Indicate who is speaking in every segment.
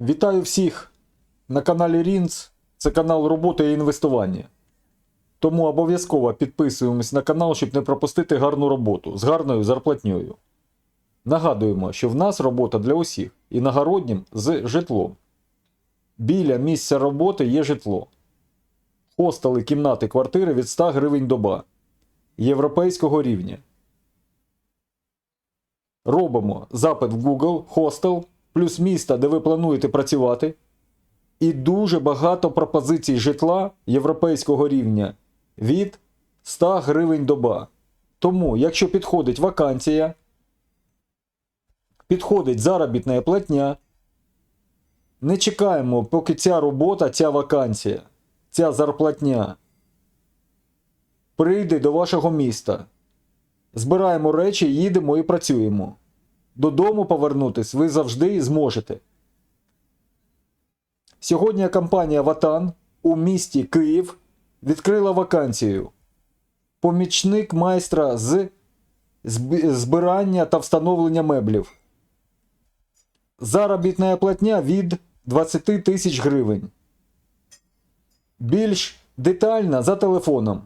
Speaker 1: Вітаю всіх на каналі Рінц. Це канал роботи і інвестування. Тому обов'язково підписуємось на канал, щоб не пропустити гарну роботу з гарною зарплатньою. Нагадуємо, що в нас робота для усіх і нагороднім з житлом. Біля місця роботи є житло. Хостели, кімнати, квартири від 100 гривень доба. Європейського рівня. Робимо запит в Google хостел плюс міста, де ви плануєте працювати. І дуже багато пропозицій житла європейського рівня від 100 гривень доба. Тому, якщо підходить вакансія, підходить заробітна платня, не чекаємо, поки ця робота, ця вакансія, ця зарплатня прийде до вашого міста. Збираємо речі, їдемо і працюємо. Додому повернутись ви завжди зможете. Сьогодні компанія Ватан у місті Київ відкрила вакансію. Помічник майстра з збирання та встановлення меблів. Заробітна платня від 20 тисяч гривень. Більш детально за телефоном.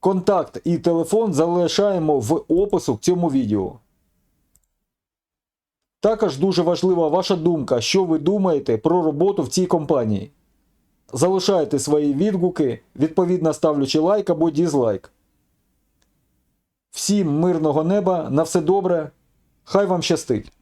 Speaker 1: Контакт і телефон залишаємо в опису к цьому відео. Також дуже важлива ваша думка, що ви думаєте про роботу в цій компанії. Залишайте свої відгуки, відповідно ставлячи лайк або дізлайк. Всім мирного неба, на все добре, хай вам щастить!